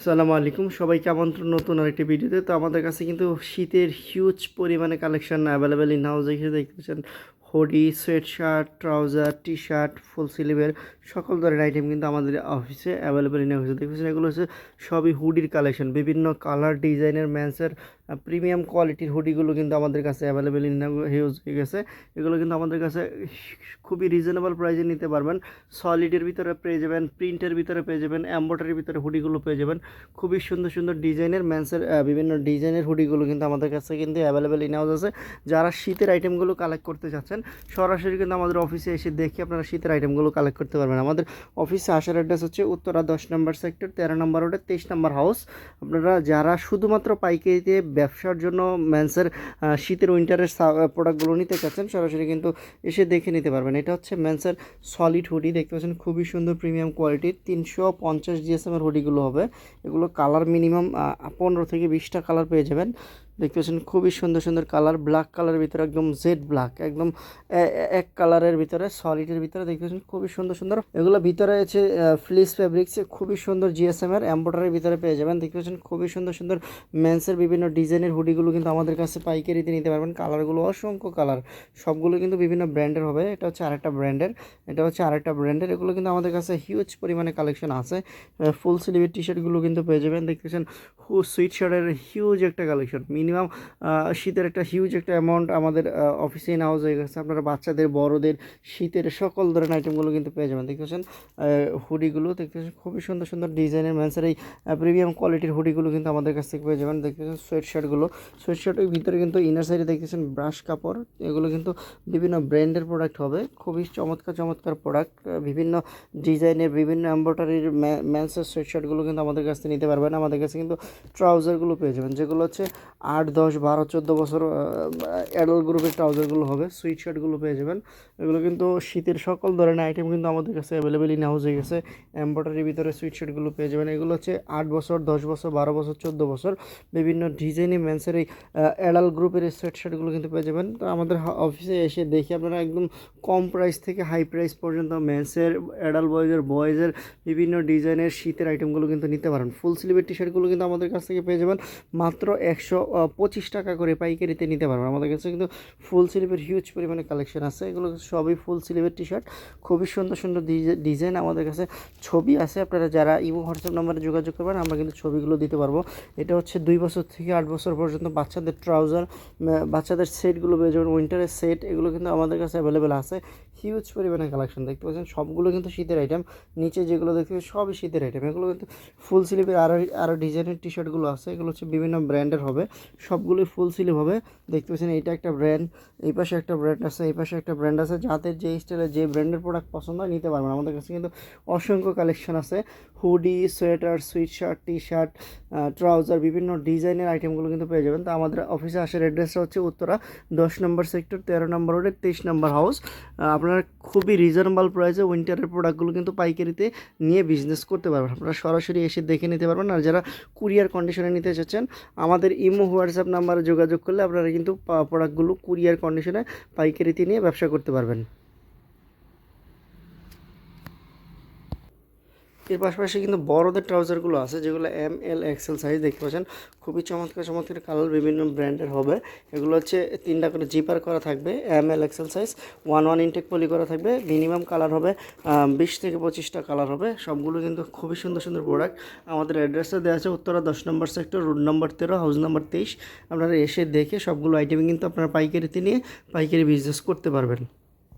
সালামু আলাইকুম। সবাইকে আমন্ত্রণ নতুন আরেকটি ভিডিওতে। তো আমাদের কাছে কিন্তু শীতের হিউজ পরিমাণে কালেকশন অ্যাভেলেবেল ইন হাউস দেখতে পাচ্ছেন। Hoodie sweat shirt trouser T shirt full স্লিভের সকল ধরনের আইটেম কিন্তু আমাদের অফিসে অ্যাভেলেবেল হাউসে দেখতে পাচ্ছেন এগুলো হচ্ছে সবই হুডির কালেকশন বিভিন্ন কালার ডিজাইনের ম্যান্সের প্রিমিয়াম কোয়ালিটির হুডিগুলো কিন্তু আমাদের কাছে অ্যাভেলেবেল হিউজ হয়ে গেছে। এগুলো কিন্তু আমাদের কাছে খুবই রিজনেবল প্রাইসে নিতে পারবেন। সলিডের ভিতরে পেয়ে যাবেন প্রিন্টের ভিতরে পেয়ে যাবেন এম্ব্রয়ডারির ভিতরে হুডিগুলো পেয়ে যাবেন। খুবই সুন্দর সুন্দর ডিজাইনের ম্যান্সের বিভিন্ন ডিজাইনের হুডিগুলো কিন্তু আমাদের কাছে কিন্তু অ্যাভেলেবেল ইনহাউজ আছে। যারা শীতের আইটেমগুলো কালেক্ট করতে চাচ্ছেন সরাসরি কিন্তু আমাদের অফিসে এসে দেখে আপনারা শীতের আইটেমগুলো কালেক্ট করতে পারবেন। আমাদের অফিসে আসার অ্যাড্রেস হচ্ছে উত্তরা দশ নম্বর সেক্টর তেরো নম্বর রোডে তেইশ নম্বর হাউস আপনারা যারা শুধুমাত্র পাইকারিতে ব্যবসার জন্য ম্যান্সের শীতের উইন্টারের প্রোডাক্টগুলো নিতে চাচ্ছেন, সরাসরি কিন্তু এসে দেখে নিতে পারবেন। এটা হচ্ছে ম্যান্সের সলিড হুডি দেখতে পাচ্ছেন খুবই সুন্দর প্রিমিয়াম কোয়ালিটির তিনশো পঞ্চাশ জিএসএমের হুডিগুলো হবে। এগুলো কালার মিনিমাম পনেরো থেকে বিশটা কালার পেয়ে যাবেন। দেখতে পাচ্ছেন খুবই সুন্দর সুন্দর কালার ব্ল্যাক কালারের ভিতরে একদম জেড ব্ল্যাক একদম এক কালারের ভিতরে সলিডের ভিতরে দেখতে পাচ্ছেন খুবই সুন্দর সুন্দর। এগুলো ভিতরে আছে ফ্লিস ফ্যাব্রিক্স খুবই সুন্দর জিএসএম এর এম্ব্রয়ডারির ভিতরে পেয়ে যাবেন। দেখতে পাচ্ছেন খুবই সুন্দর সুন্দর মেন্সের বিভিন্ন ডিজাইনের হুডিগুলো কিন্তু আমাদের কাছে পাইকারিতে নিতে পারবেন। কালারগুলো অসংখ্য কালার সবগুলো কিন্তু বিভিন্ন ব্র্যান্ডের হবে। এটা হচ্ছে আরেকটা ব্র্যান্ডের এটা হচ্ছে আরেকটা ব্র্যান্ডের এগুলো কিন্তু আমাদের কাছে হিউজ পরিমাণে কালেকশন আছে। ফুল স্লিভের টি শার্টগুলো কিন্তু পেয়ে যাবেন। দেখতেছেন হু সুইট শার্টের হিউজ একটা কালেকশন মিনিমাম শীতের একটা হিউজ একটা অ্যামাউন্ট আমাদের অফিসে নাওয়া হয়ে গেছে। আপনারা বাচ্চাদের, বড়দের শীতের সকল ধরনের আইটেমগুলো কিন্তু পেয়ে যাবেন। দেখতেছেন হুডিগুলো দেখতেছেন খুবই সুন্দর সুন্দর ডিজাইনের ম্যান্সের এই প্রিমিয়াম কোয়ালিটির হুডিগুলো কিন্তু আমাদের কাছ থেকে পেয়ে যাবেন। দেখতেছেন সোয়েট শার্টগুলো সোয়েট শার্টের ভিতরে কিন্তু ইনার সাইডে দেখতেছেন ব্রাশ কাপড়। এগুলো কিন্তু বিভিন্ন ব্র্যান্ডের প্রোডাক্ট হবে। খুবই চমৎকার চমৎকার প্রোডাক্ট বিভিন্ন ডিজাইনের বিভিন্ন এম্ব্রয়ডারির ম্যান্সের সোয়েট শার্টগুলো কিন্তু আমাদের কাছ থেকে নিতে পারবেন। আমাদের কাছে কিন্তু ট্রাউজারগুলো পেয়ে যাবেন, যেগুলো হচ্ছে আট, দশ, বারো, চোদ্দ বছর অ্যাডাল্ট গ্রুপের ট্রাউজারগুলো হবে সুইট শার্টগুলো পেয়ে যাবেন। এগুলো কিন্তু শীতের সকল ধরনের আইটেম কিন্তু আমাদের কাছে অ্যাভেলেবেল ইন হাউস হয়ে গেছে। এম্ব্রয়ডারির ভিতরে সুইট শার্টগুলো পেয়ে যাবেন। এগুলো হচ্ছে আট বছর, দশ বছর, বারো বছর, চোদ্দ বছর। বিভিন্ন ডিজাইনে মেন্সের এই অ্যাডাল্ট গ্রুপের এই সোয়েট শার্টগুলো কিন্তু পেয়ে যাবেন। তো আমাদের অফিসে এসে দেখি আপনারা একদম কম প্রাইস থেকে হাই প্রাইস পর্যন্ত মেন্সের অ্যাডাল্ট বয়েজের বয়েজের বিভিন্ন ডিজাইনের শীতের আইটেমগুলো কিন্তু নিতে পারেন। ফুল স্লিভের টি শার্টগুলো কিন্তু আমাদের কাছ থেকে পেয়ে যাবেন। মাত্র একশো পঁচিশ টাকা করে পাইকারিতে নিতে পারবেন। আমাদের কাছে কিন্তু ফুল স্লিভের হিউজ পরিমাণে কালেকশন আছে। এগুলো সবই ফুল স্লিভের টি শার্ট খুবই সুন্দর সুন্দর ডিজাইন আমাদের কাছে ছবি আছে। আপনারা যারা ইমো, হোয়াটসঅ্যাপ নাম্বারে যোগাযোগ করবেন, আমরা কিন্তু ছবিগুলো দিতে পারব। এটা হচ্ছে দুই বছর থেকে আট বছর পর্যন্ত বাচ্চাদের ট্রাউজার বাচ্চাদের সেটগুলো পেয়ে উইন্টারের সেট এগুলো কিন্তু আমাদের কাছে অ্যাভেলেবেল আছে। হিউজ পরিমাণে কালেকশন দেখতে পাচ্ছেন, সবগুলো কিন্তু শীতের আইটেম নিচে যেগুলো দেখতে পাচ্ছেন, সবই শীতের আইটেম এগুলো কিন্তু ফুল স্লিভের আরও আরও ডিজাইনের টি শার্টগুলো আছে। এগুলো হচ্ছে বিভিন্ন ব্র্যান্ডের হবে। সবগুলোই ফুল স্লিভ হবে দেখতে পাচ্ছেন, এইটা একটা ব্র্যান্ড এই পাশে একটা ব্র্যান্ড আছে, এই পাশে একটা ব্র্যান্ড আছে, যাদের যে স্টাইলের যে ব্র্যান্ডের প্রোডাক্ট পছন্দ হয় নিতে পারবেন। আমাদের কাছে কিন্তু অসংখ্য কালেকশন আছে। Hoodie sweater sweat shirt T shirt trouser বিভিন্ন ডিজাইনের আইটেমগুলো কিন্তু পেয়ে যাবেন। তো আমাদের অফিসে আসার অ্যাড্রেসটা হচ্ছে উত্তরা, দশ নম্বর সেক্টর তেরো নম্বর রোডে তেইশ নম্বর হাউস আপনারা খুবই রিজনেবল প্রাইসে উইন্টারের প্রোডাক্টগুলো কিন্তু পাইকারিতে নিয়ে বিজনেস করতে পারবেন। আপনারা সরাসরি এসে দেখে নিতে পারবেন। আর যারা কুরিয়ার কন্ডিশনে নিতে চাচ্ছেন, আমাদের ইমো হোয়াটসঅ্যাপ নাম্বারে যোগাযোগ করলে আপনারা কিন্তু প্রোডাক্টগুলো কুরিয়ার কন্ডিশনে পাইকারিতে নিয়ে ব্যবসা করতে পারবেন। এর পাশাপাশি কিন্তু বড়দের ট্রাউজারগুলো আছে, যেগুলো এম এল এক্সেল সাইজ দেখতে পাচ্ছেন। খুবই চমৎকার চমৎকার কালার বিভিন্ন ব্র্যান্ডের হবে। এগুলো হচ্ছে তিনটা করে জিপার করা থাকবে M L XL size one one intact poly করা থাকবে। মিনিমাম কালার হবে বিশ থেকে পঁচিশটা কালার হবে। সবগুলো কিন্তু খুবই সুন্দর সুন্দর প্রোডাক্ট আমাদের অ্যাড্রেসটা দেওয়া আছে উত্তরা দশ নম্বর সেক্টর রোড নম্বর তেরো হাউস নম্বর তেইশ। আপনারা এসে দেখে সবগুলো আইটেম কিন্তু আপনারা পাইকারিতে নিয়ে পাইকারি বিজনেস করতে পারবেন।